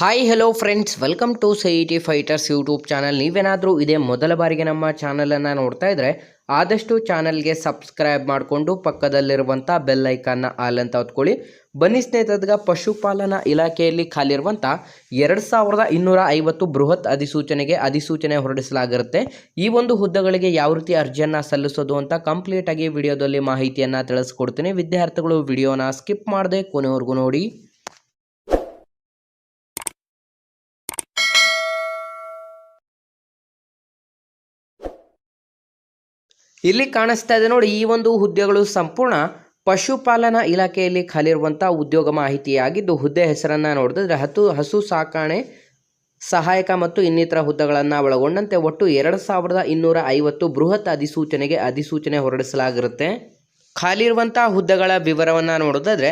Hi hello friends welcome to C T fighters YouTube channel ನೀವೇನಾದರೂ ಇದೇ ಮೊದಲ ಬಾರಿಗೆ ನಮ್ಮ ಚಾನಲನ್ನು ನೋಡ್ತಾ ಇದ್ದರೆ ಆದಷ್ಟು ಚಾನಲ್ಗೆ ಸಬ್ಸ್ಕ್ರೈಬ್ ಮಾಡಿಕೊಂಡು ಪಕ್ಕದಲ್ಲಿರುವಂಥ ಬೆಲ್ ಐಕಾನ್ನ ಆಲ್ ಅಂತ ಹೊತ್ಕೊಳ್ಳಿ. ಬನ್ನಿ ಸ್ನೇಹಿತದ್ಗ ಪಶುಪಾಲನಾ ಇಲಾಖೆಯಲ್ಲಿ ಖಾಲಿರುವಂಥ ಎರಡು ಸಾವಿರದ ಇನ್ನೂರ ಐವತ್ತು ಬೃಹತ್ ಅಧಿಸೂಚನೆಗೆ ಅಧಿಸೂಚನೆ ಹೊರಡಿಸಲಾಗಿರುತ್ತೆ. ಈ ಒಂದು ಹುದ್ದೆಗಳಿಗೆ ಯಾವ ರೀತಿ ಅರ್ಜಿಯನ್ನು ಸಲ್ಲಿಸೋದು ಅಂತ ಕಂಪ್ಲೀಟಾಗಿ ವಿಡಿಯೋದಲ್ಲಿ ಮಾಹಿತಿಯನ್ನು ತಿಳಿಸ್ಕೊಡ್ತೀನಿ. ವಿದ್ಯಾರ್ಥಿಗಳು ವಿಡಿಯೋನ ಸ್ಕಿಪ್ ಮಾಡದೆ ಕೊನೆವರೆಗೂ ನೋಡಿ. ಇಲ್ಲಿ ಕಾಣಿಸ್ತಾ ಇದೆ ನೋಡಿ, ಈ ಒಂದು ಹುದ್ದೆಗಳು ಸಂಪೂರ್ಣ ಪಶುಪಾಲನಾ ಇಲಾಖೆಯಲ್ಲಿ ಖಾಲಿರುವಂಥ ಉದ್ಯೋಗ ಮಾಹಿತಿಯಾಗಿದ್ದು, ಹುದ್ದೆ ಹೆಸರನ್ನು ನೋಡಿದ್ರೆ ಹತ್ತು, ಹಸು ಸಾಕಾಣೆ, ಸಹಾಯಕ ಮತ್ತು ಇನ್ನಿತರ ಹುದ್ದೆಗಳನ್ನು ಒಳಗೊಂಡಂತೆ ಒಟ್ಟು ಎರಡು ಸಾವಿರದ ಇನ್ನೂರ ಐವತ್ತು ಬೃಹತ್ ಅಧಿಸೂಚನೆಗೆ ಅಧಿಸೂಚನೆ ಹೊರಡಿಸಲಾಗಿರುತ್ತೆ. ಖಾಲಿ ಇರುವಂತಹ ಹುದ್ದೆಗಳ ವಿವರವನ್ನು ನೋಡೋದಾದ್ರೆ,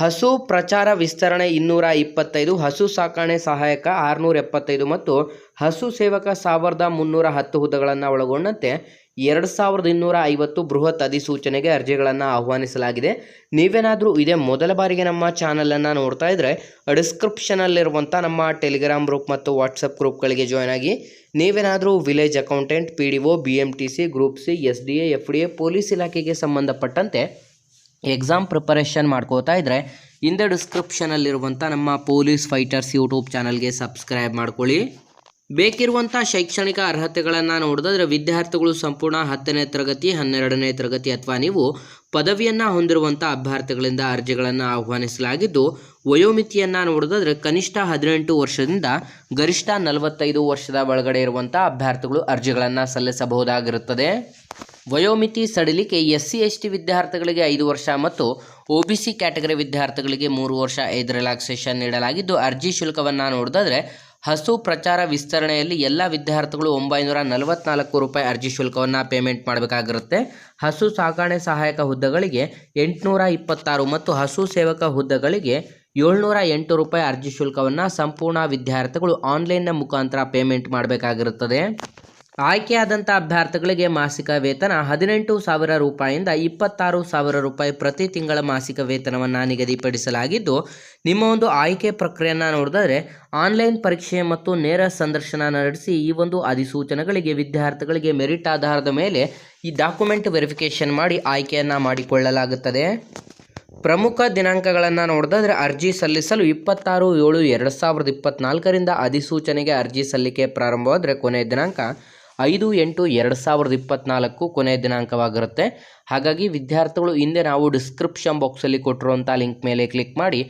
ಹಸು ಪ್ರಚಾರ ವಿಸ್ತರಣೆ ಇನ್ನೂರ ಇಪ್ಪತ್ತೈದು, ಹಸು ಸಾಕಾಣೆ ಸಹಾಯಕ ಆರುನೂರ ಎಪ್ಪತ್ತೈದು ಮತ್ತು ಹಸು ಸೇವಕ ಸಾವಿರದ ಮುನ್ನೂರ ಹತ್ತು ಹುದ್ದೆಗಳನ್ನು ಒಳಗೊಂಡಂತೆ ಎರಡು ಸಾವಿರದ ಇನ್ನೂರ ಐವತ್ತು ಬೃಹತ್ ಅಧಿಸೂಚನೆಗೆ ಅರ್ಜಿಗಳನ್ನು ಆಹ್ವಾನಿಸಲಾಗಿದೆ. ನೀವೇನಾದರೂ ಇದೇ ಮೊದಲ ಬಾರಿಗೆ ನಮ್ಮ ಚಾನಲನ್ನು ನೋಡ್ತಾ ಇದ್ದರೆ ಡಿಸ್ಕ್ರಿಪ್ಷನಲ್ಲಿರುವಂಥ ನಮ್ಮ ಟೆಲಿಗ್ರಾಮ್ ಗ್ರೂಪ್ ಮತ್ತು ವಾಟ್ಸಪ್ ಗ್ರೂಪ್ಗಳಿಗೆ ಜಾಯ್ನ್ ಆಗಿ. ನೀವೇನಾದರೂ village accountant, P D O, B M T C, group C, S D A, F D A, police ಇಲಾಖೆಗೆ ಸಂಬಂಧಪಟ್ಟಂತೆ ಎಕ್ಸಾಮ್ ಪ್ರಿಪರೇಷನ್ ಮಾಡ್ಕೋತಾ ಇದ್ದರೆ ಹಿಂದೆ ಡಿಸ್ಕ್ರಿಪ್ಷನಲ್ಲಿರುವಂಥ ನಮ್ಮ ಪೊಲೀಸ್ ಫೈಟರ್ಸ್ ಯೂಟ್ಯೂಬ್ ಚಾನಲ್ಗೆ ಸಬ್ಸ್ಕ್ರೈಬ್ ಮಾಡ್ಕೊಳ್ಳಿ. ಬೇಕಿರುವಂಥ ಶೈಕ್ಷಣಿಕ ಅರ್ಹತೆಗಳನ್ನು ನೋಡಿದ್ರೆ ವಿದ್ಯಾರ್ಥಿಗಳು ಸಂಪೂರ್ಣ ಹತ್ತನೇ ತರಗತಿ, ಹನ್ನೆರಡನೇ ತರಗತಿ ಅಥವಾ ನೀವು ಪದವಿಯನ್ನು ಹೊಂದಿರುವಂಥ ಅಭ್ಯರ್ಥಿಗಳಿಂದ ಅರ್ಜಿಗಳನ್ನು ಆಹ್ವಾನಿಸಲಾಗಿದ್ದು, ವಯೋಮಿತಿಯನ್ನು ನೋಡಿದ್ರೆ ಕನಿಷ್ಠ ಹದಿನೆಂಟು ವರ್ಷದಿಂದ ಗರಿಷ್ಠ ನಲವತ್ತೈದು ವರ್ಷದ ಒಳಗಡೆ ಇರುವಂಥ ಅಭ್ಯರ್ಥಿಗಳು ಅರ್ಜಿಗಳನ್ನು ಸಲ್ಲಿಸಬಹುದಾಗಿರುತ್ತದೆ. ವಯೋಮಿತಿ ಸಡಿಲಿಕೆ ಎಸ್ ಸಿ ಎಸ್ ಟಿ ವಿದ್ಯಾರ್ಥಿಗಳಿಗೆ ಐದು ವರ್ಷ ಮತ್ತು ಒ ಬಿ ಸಿ ಕ್ಯಾಟಗರಿ ವಿದ್ಯಾರ್ಥಿಗಳಿಗೆ ಮೂರು ವರ್ಷ ಐದು ರಿಲ್ಯಾಕ್ಸೇಷನ್ ನೀಡಲಾಗಿದ್ದು, ಅರ್ಜಿ ಶುಲ್ಕವನ್ನು ನೋಡಿದ್ರೆ ಹಸು ಪ್ರಚಾರ ವಿಸ್ತರಣೆಯಲ್ಲಿ ಎಲ್ಲ ವಿದ್ಯಾರ್ಥಿಗಳು ಒಂಬೈನೂರ ನಲವತ್ನಾಲ್ಕು ರೂಪಾಯಿ ಅರ್ಜಿ ಶುಲ್ಕವನ್ನು ಪೇಮೆಂಟ್ ಮಾಡಬೇಕಾಗಿರುತ್ತೆ. ಹಸು ಸಾಕಾಣೆ ಸಹಾಯಕ ಹುದ್ದೆಗಳಿಗೆ ಎಂಟುನೂರ ಇಪ್ಪತ್ತಾರು ಮತ್ತು ಹಸು ಸೇವಕ ಹುದ್ದೆಗಳಿಗೆ ಏಳ್ನೂರ ಎಂಟು ರೂಪಾಯಿ ಅರ್ಜಿ ಶುಲ್ಕವನ್ನು ಸಂಪೂರ್ಣ ವಿದ್ಯಾರ್ಥಿಗಳು ಆನ್ಲೈನ್ನ ಮುಖಾಂತರ ಪೇಮೆಂಟ್ ಮಾಡಬೇಕಾಗಿರುತ್ತದೆ. ಆಯ್ಕೆಯಾದಂಥ ಅಭ್ಯರ್ಥಿಗಳಿಗೆ ಮಾಸಿಕ ವೇತನ ಹದಿನೆಂಟು ಸಾವಿರ ರೂಪಾಯಿಯಿಂದ ಇಪ್ಪತ್ತಾರು ಸಾವಿರ ರೂಪಾಯಿ ಪ್ರತಿ ತಿಂಗಳ ಮಾಸಿಕ ವೇತನವನ್ನು ನಿಗದಿಪಡಿಸಲಾಗಿದ್ದು, ನಿಮ್ಮ ಒಂದು ಆಯ್ಕೆ ಪ್ರಕ್ರಿಯೆಯನ್ನು ನೋಡಿದರೆ ಆನ್ಲೈನ್ ಪರೀಕ್ಷೆ ಮತ್ತು ನೇರ ಸಂದರ್ಶನ ನಡೆಸಿ ಈ ಒಂದು ಅಧಿಸೂಚನೆಗಳಿಗೆ ವಿದ್ಯಾರ್ಥಿಗಳಿಗೆ ಮೆರಿಟ್ ಆಧಾರದ ಮೇಲೆ ಈ ಡಾಕ್ಯುಮೆಂಟ್ ವೆರಿಫಿಕೇಷನ್ ಮಾಡಿ ಆಯ್ಕೆಯನ್ನು ಮಾಡಿಕೊಳ್ಳಲಾಗುತ್ತದೆ. ಪ್ರಮುಖ ದಿನಾಂಕಗಳನ್ನು ನೋಡಿದ್ರೆ ಅರ್ಜಿ ಸಲ್ಲಿಸಲು ಇಪ್ಪತ್ತಾರು ಏಳು ಎರಡು ಸಾವಿರದ ಇಪ್ಪತ್ತ್ನಾಲ್ಕರಿಂದ ಅಧಿಸೂಚನೆಗೆ ಅರ್ಜಿ ಸಲ್ಲಿಕೆ ಪ್ರಾರಂಭವಾದರೆ ಕೊನೆಯ ದಿನಾಂಕ ಐದು ಎಂಟು ಎರಡು ಸಾವಿರದ ಇಪ್ಪತ್ನಾಲ್ಕು ಕೊನೆಯ ದಿನಾಂಕವಾಗಿರುತ್ತೆ. ಹಾಗಾಗಿ ವಿದ್ಯಾರ್ಥಿಗಳು ಹಿಂದೆ ನಾವು ಡಿಸ್ಕ್ರಿಪ್ಷನ್ ಬಾಕ್ಸಲ್ಲಿ ಕೊಟ್ಟಿರುವಂಥ ಲಿಂಕ್ ಮೇಲೆ ಕ್ಲಿಕ್ ಮಾಡಿ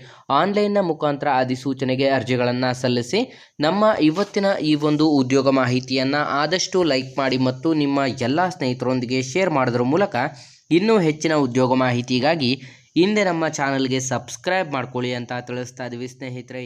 ಆನ್ಲೈನ್ನ ಮುಖಾಂತರ ಅಧಿಸೂಚನೆಗೆ ಅರ್ಜಿಗಳನ್ನು ಸಲ್ಲಿಸಿ, ನಮ್ಮ ಇವತ್ತಿನ ಈ ಒಂದು ಉದ್ಯೋಗ ಮಾಹಿತಿಯನ್ನು ಆದಷ್ಟು ಲೈಕ್ ಮಾಡಿ ಮತ್ತು ನಿಮ್ಮ ಎಲ್ಲ ಸ್ನೇಹಿತರೊಂದಿಗೆ ಶೇರ್ ಮಾಡೋದ್ರ ಮೂಲಕ ಇನ್ನೂ ಹೆಚ್ಚಿನ ಉದ್ಯೋಗ ಮಾಹಿತಿಗಾಗಿ ಹಿಂದೆ ನಮ್ಮ ಚಾನಲ್ಗೆ ಸಬ್ಸ್ಕ್ರೈಬ್ ಮಾಡ್ಕೊಳ್ಳಿ ಅಂತ ತಿಳಿಸ್ತಾ ಇದ್ದೀವಿ ಸ್ನೇಹಿತರೆ.